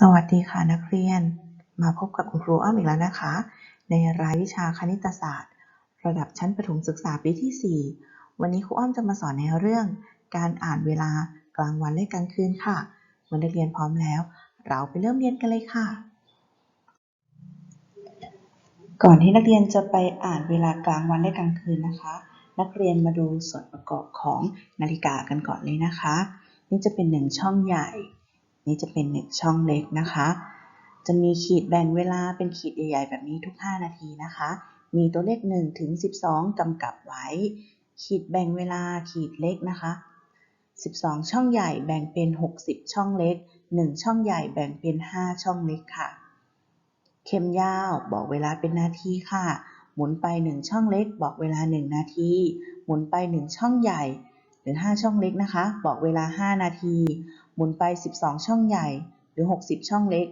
สวัสดีค่ะนักเรียน มาพบกับคุณครูอ้อมอีกแล้วนะคะ ในรายวิชาคณิตศาสตร์ ระดับชั้นประถมศึกษาปีที่ 4 วันนี้ครูอ้อมจะมาสอนในเรื่อง การอ่านเวลากลางวันและกลางคืนค่ะเมื่อนักเรียนพร้อมแล้ว เราไปเริ่มเรียนกันเลยค่ะ ก่อนที่นักเรียนจะไปอ่านเวลากลางวันและกลางคืนนะคะ นักเรียนมาดูส่วนประกอบของนาฬิกากันก่อนเลยนะคะ นี่จะเป็นหนึ่งช่องใหญ่ นี่จะเป็นหนึ่งช่องเล็กนะคะ จะมีขีดแบ่งเวลาเป็นขีดใหญ่ ๆ แบบนี้ทุก 5 นาทีนะคะ มีตัวเลข1ถึง12 กำกับไว้ ขีดแบ่งเวลาขีดเล็กนะคะ 12 ช่องใหญ่แบ่งเป็น 60 ช่องเล็ก 1 ช่องใหญ่แบ่งเป็น 5 ช่องเล็กค่ะ เข็มยาวบอกเวลาเป็นนาทีค่ะ หมุนไป 1 ช่องเล็ก บอกเวลา 1 นาที หมุนไป 1 ช่องใหญ่หรือ 5 ช่องเล็กนะคะ บอกเวลา 5 นาที หมุนไป 12 ช่องใหญ่หรือ 60 ช่องเล็ก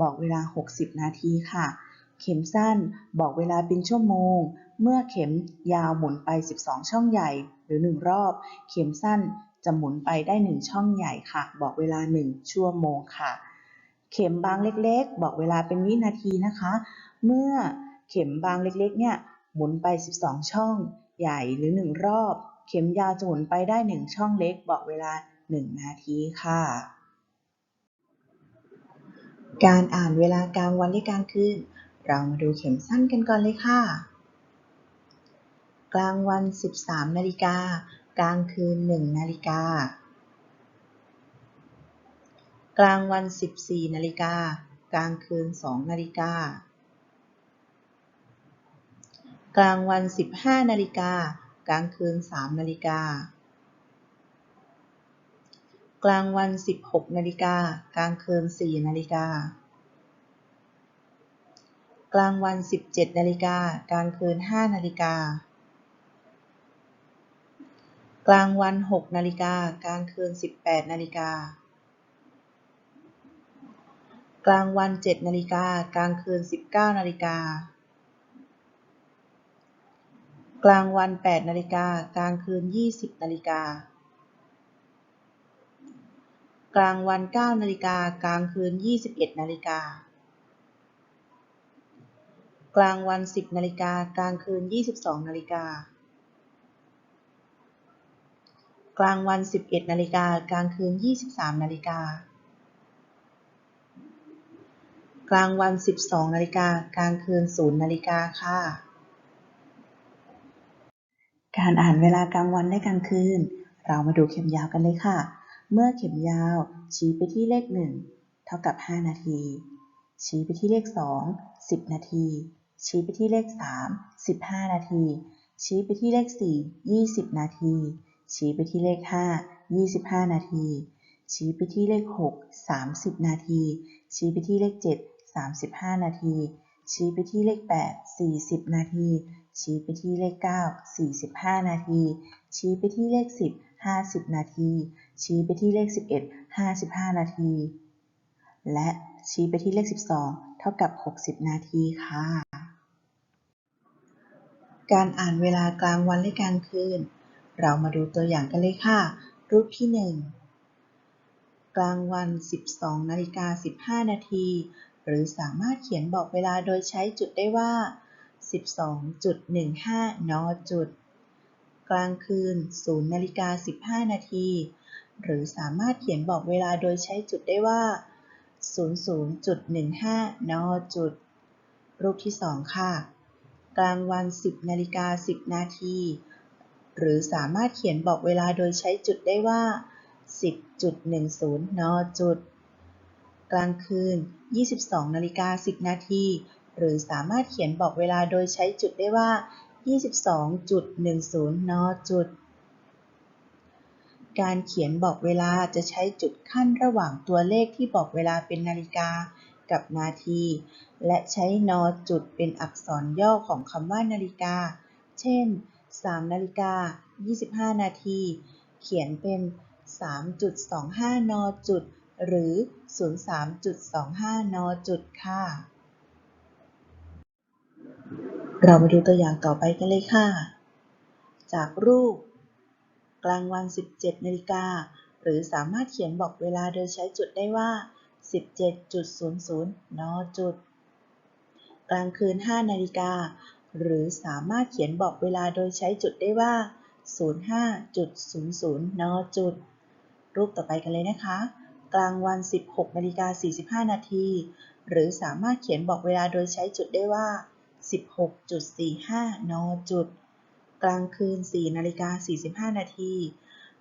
บอกเวลา 60 นาทีค่ะ เข็มสั้นบอกเวลาเป็นชั่วโมง เมื่อเข็มยาวหมุนไป 12 ช่องใหญ่หรือ 1 รอบ เข็มสั้นจะหมุนไปได้ 1 ช่องใหญ่ค่ะ บอกเวลา 1 ชั่วโมงค่ะ เข็มบางเล็กๆ บอกเวลาเป็นวินาทีนะคะ เมื่อเข็มบางเล็กๆ เนี่ยหมุนไป 12 ช่องใหญ่หรือ 1 รอบ เข็มยาวจะหมุนไปได้ 1 ช่องเล็ก บอกเวลา 1 นาทีค่ะ การอ่านเวลากลางวันและกลางคืน เรามาดูเข็มสั้นกันก่อนเลยค่ะ กลางวัน 13 นาฬิกา กลางคืน 1 นาฬิกา กลางวัน 14 นาฬิกา กลางคืน 2 นาฬิกากลางวัน 15 นาฬิกา กลางคืน 3 นาฬิกา กลางวัน 16 นาฬิกา กลางคืน 4 นาฬิกา กลางวัน 17 นาฬิกา กลางคืน 5 นาฬิกา กลางวัน 6 นาฬิกา กลางคืน 18 นาฬิกา กลางวัน 7 นาฬิกา กลางคืน 19 นาฬิกา กลางวัน 8 นาฬิกา กลางคืน 20 นาฬิกา กลางวัน 9 นาฬิกา กลางคืน 21 นาฬิกา กลางวัน 10 นาฬิกา กลางคืน 22 นาฬิกา กลางวัน 11 นาฬิกา กลางคืน 23 นาฬิกา กลางวัน 12 นาฬิกา กลางคืน 0 นาฬิกาค่ะ การอ่านเวลากลางวันและกลางคืน เรามาดูเข็มยาวกันเลยค่ะ เมื่อเข็มยาว ชี้ไปที่เลข 1 เท่ากับ 5 นาที ชี้ไปที่เลข 2 10 นาที ชี้ไปที่เลข 3 15 นาที ชี้ไปที่เลข 4 20 นาที ชี้ไปที่เลข 5 25 นาที ชี้ไปที่เลข 6 30 นาที ชี้ไปที่เลข 7 35 นาที ชี้ไปที่เลข 8 40 นาที ชี้ไปที่เลข 9 45 นาที ชี้ไปที่เลข 10 50 นาที ชี้ไปที่เลข 11 55 นาที และชี้ไปที่เลข 12 เท่ากับ 60 นาทีค่ะ การอ่านเวลากลางวันและกลางคืน เรามาดูตัวอย่างกันเลยค่ะ รูปที่ 1 กลางวัน 12 นาฬิกา 15 นาที หรือสามารถเขียนบอกเวลาโดยใช้จุดได้ว่า 12.15 น จุด กลางคืน 0 นาฬิกา 15 นาที หรือสามารถเขียนบอกเวลาโดยใช้จุดได้ว่า 00.15 น จุด รูปที่ 2 ค่ะ กลางวัน 10นาฬิกา10 นาที หรือสามารถเขียนบอกเวลาโดยใช้จุดได้ว่า 10.10 น จุด กลางคืน 22นาฬิกา10 นาที หรือสามารถเขียนบอกเวลาโดยใช้จุดได้ว่า 22.10 น จุด การเขียนบอกเวลาจะใช้จุดขั้นระหว่างตัวเลขที่บอกเวลาเป็นนาฬิกากับนาที และใช้นอจุดเป็นอักษรย่อของคำว่านาฬิกา เช่น 3 นาฬิกา 25 นาที เขียนเป็น 3.25 นอจุด หรือ 03.25 นอจุดค่ะ เรามาดูตัวอย่างต่อไปกันเลยค่ะ จากรูป กลางวัน 17นาฬิกาหรือสามารถเขียนบอกเวลาโดยใช้จุดได้ว่า 17.00 น จุด กลางคืน 5นาฬิกาหรือสามารถเขียนบอกเวลาโดยใช้จุดได้ว่า 05.00 น จุด รูปต่อไปกันเลยนะคะ กลางวัน 16นาฬิกา45 นาที หรือสามารถเขียนบอกเวลาโดยใช้จุดได้ว่า 16.45 น จุด กลางคืน 4 นาฬิกา 45 นาที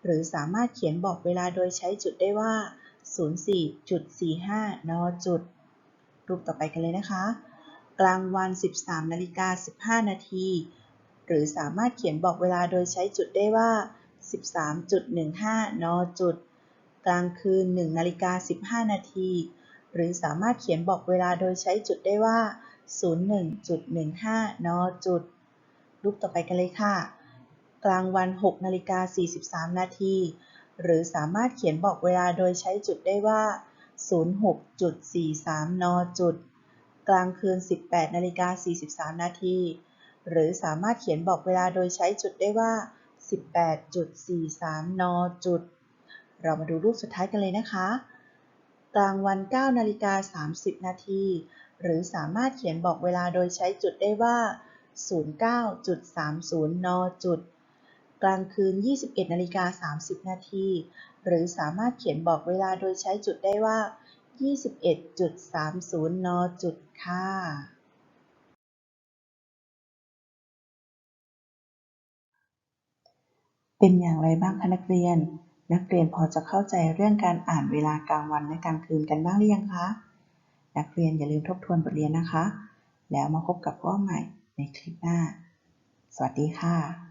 หรือสามารถเขียนบอกเวลาโดยใช้จุดได้ว่า 04.45 น จุด รูปต่อไปกันเลยนะคะ กลางวัน 13 นาฬิกา 15 นาที หรือสามารถเขียนบอกเวลาโดยใช้จุดได้ว่า 13.15 น จุด กลางคืน 1 นาฬิกา 15 นาที หรือสามารถเขียนบอกเวลาโดยใช้จุดได้ว่า 01.15 น จุด รูปต่อไปกันเลยค่ะ กลางวัน6นาฬิกา43 นาที หรือสามารถเขียนบอกเวลาโดยใช้จุดได้ว่า 06.43 น จุด กลางคืน 18นาฬิกา43 นาที หรือสามารถเขียนบอกเวลาโดยใช้จุดได้ว่า 18.43 น จุด เรามาดูรูปสุดท้ายกันเลยนะคะ กลางวัน9นาฬิกา30 นาที หรือสามารถเขียนบอกเวลาโดยใช้จุดได้ว่า 09.30 น จุด กลางคืน 21นาฬิกา30 นาที หรือสามารถเขียนบอกเวลาโดยใช้จุดได้ว่า 21.30 น จุด ค่ะเป็นอย่างไรบ้างคะนักเรียน นักเรียนพอจะเข้าใจเรื่องการอ่านเวลากลางวันและกลางคืนกันบ้างหรือยังคะ นักเรียนอย่าลืมทบทวนบทเรียนนะคะ แล้วมาพบกับพ่อใหม่ ในคลิปหน้า สวัสดีค่ะ